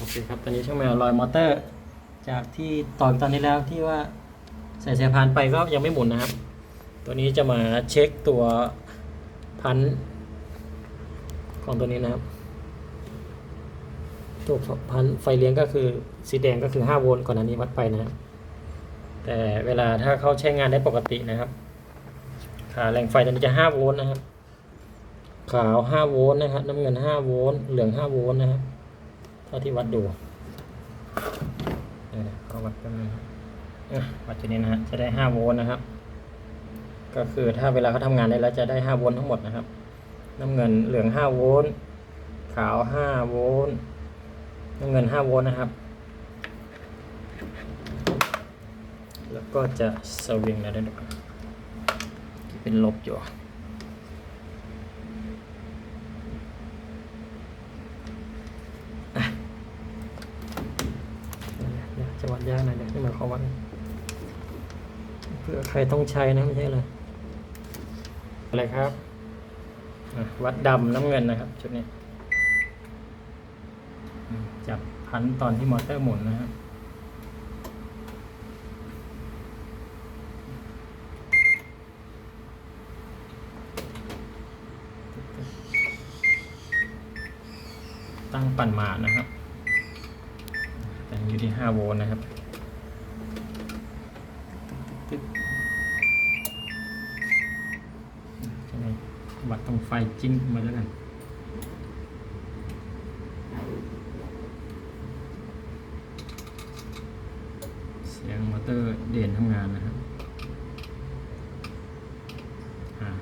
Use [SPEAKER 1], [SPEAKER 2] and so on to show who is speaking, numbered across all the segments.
[SPEAKER 1] โอเคครับตอนนี้ช่างแมวลอยมอเตอร์ จากที่ต่อตอนนี้แล้วที่ว่าใส่สายพานไปก็ยังไม่หมุนนะครับ ตัวนี้จะมาเช็คตัวพันของตัวนี้นะครับ ตัวพันไฟเลี้ยงก็คือสีแดงก็คือ5โวลต์ก่อนอันนี้วัดไปนะครับแต่เวลาถ้าเขาใช้งานได้ปกตินะครับ ขาแรงไฟตัวนี้จะ5โวลต์นะครับ ขาว5โวลต์นะครับ น้ำเงิน5โวลต์เหลือง5โวลต์นะครับ ท่าที่วัดดูเดี๋ยวนะขอวัดกันนะครับอะวัดจุดนี้นะฮะจะได้5โวลต์นะครับ ก็คือถ้าเวลาเขาทำงานได้แล้วจะได้5โวลต์ทั้งหมดนะครับ น้ำเงินเหลือง5โวลต์ขาว5โวลต์น้ำเงิน5โวลต์นะครับ แล้วก็จะสวิงนะได้ดูเป็นลบอยู่ เดี๋ ยวจะวัดยากหน่อยเดี๋ยที่มันเขาวัดเพื่อใครต้องใช้นะไม่ใช่เลยอะไรครับวัดดำน้ำเงินนะครับชุดนี้จับพันตอนที่มอเตอร์หมุนนะครับตั้งปั่นหมานะครับแต่อยู่ที่ 5 โวลต์นะครับตึ๊บใช่ไหม วัดตรงไฟจิ้มมาแล้วกันเสียงมอเตอร์เด่นทำงานนะครับ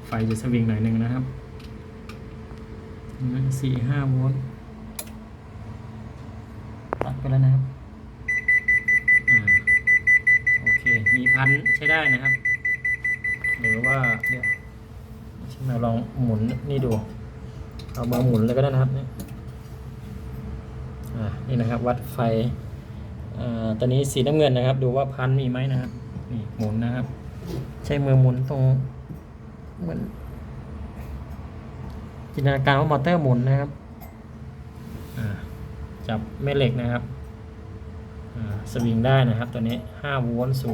[SPEAKER 1] ไฟจะสวิงหน่อยหนึ่งนะครับสี่ห้าโวลต์ตัดไปแล้วนะครับอโอเค มีพันใช้ได้นะครับ หรือว่าเดี๋ยว ฉันมาลองหมุนนี่ดู เอามาหมุนเลยก็ได้นะครับเนี่ยอ่านี่นะครับวัดไฟอ่าตอนนี้สีน้ำเงินนะครับ ดูว่าพันมีไหมนะครับ นี่หมุนนะครับ ใช้มือหมุนตรงเหมือนจินตนาการว่ามอเตอร์หมุนนะครับอ่าจับแม่เหล็กนะครับอ่าสวิงได้นะครับตัวนี้5โวลต์0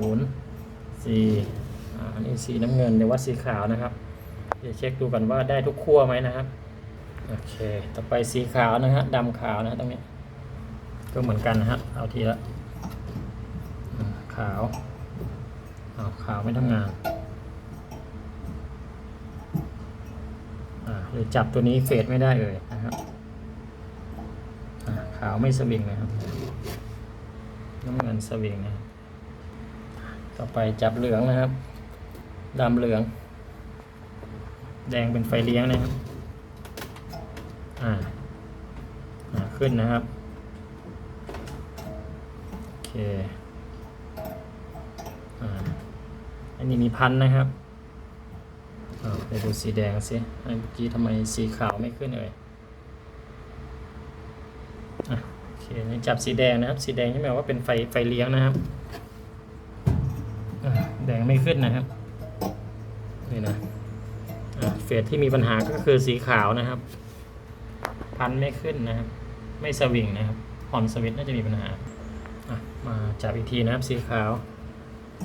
[SPEAKER 1] 4อ่อันนี้สีน้ำเงินเดี๋ยววัดสีขาวนะครับ เดี๋ยวเช็คดูกันว่าได้ทุกขั้วไหมนะครับโอเค ต่อไปสีขาวนะฮะดำขาวนะฮะตรงนี้ ก็เหมือนกันนะฮะเอาทีละขาวเอาขาวไม่ทำงานอ่าหรือจับตัวนี้เฟดไม่ได้เลยนะครับอ่าขาวไม่สวิงนะครับน้ำเงินสวิงนะต่อไปจับเหลืองนะครับดำเหลือง แดงเป็นไฟเลี้ยงนะครับ อ่า ขึ้นนะครับ โอเค อ่า อันนี้มีพันนะครับอ่าไปดูสีแดงสิเมื่อกี้ทำไมสีขาวไม่ขึ้นเอ่ยอะโอเคจับสีแดงนะครับ สีแดงนี่หมายว่าเป็นไฟไฟเลี้ยงนะครับอะแดงไม่ขึ้นนะครับ นี่นะ เฟสที่มีปัญหาก็คือสีขาวนะครับ พันไม่ขึ้นนะครับ ไม่สวิงนะครับฮอนสวิตน่าจะมีปัญหาอะมาจับอีกทีนะครับสีขาว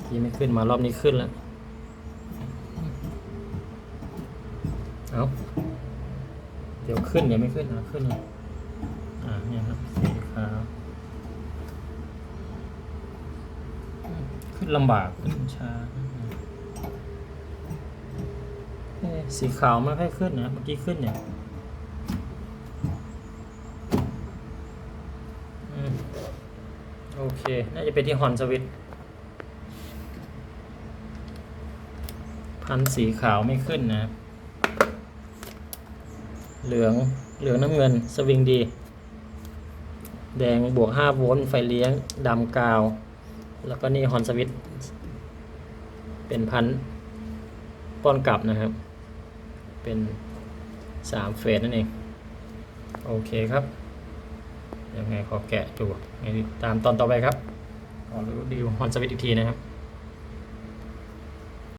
[SPEAKER 1] ที่ไม่ขึ้นมารอบนี้ขึ้นแล้วเอาเดี๋ยวขึ้นเดี๋ยวไม่ขึ้นนะขึ้นเลยอ่าเนี่ยครับสีขาวขึ้นลำบากขึ้นช้า สีขาวไม่ค่อยขึ้นนะ เมื่อกี้ขึ้นเนี่ยโอเค น่าจะเป็นที่ฮอนสวิตพันสีขาวไม่ขึ้นนะ เหลือง เหลืองน้ำเงิน สวิงดี แดงบวก 5 โวลต์ ไฟเลี้ยง ดำกาว แล้วก็นี่ฮอนสวิตเป็นพันป้อนกลับนะครับ เป็น 3 เฟสนั่นเอง โอเคครับ ยังไงขอแกะดูตามตอนต่อไปครับขอรู้ดีลฮอนสวิตอีกทีนะครับ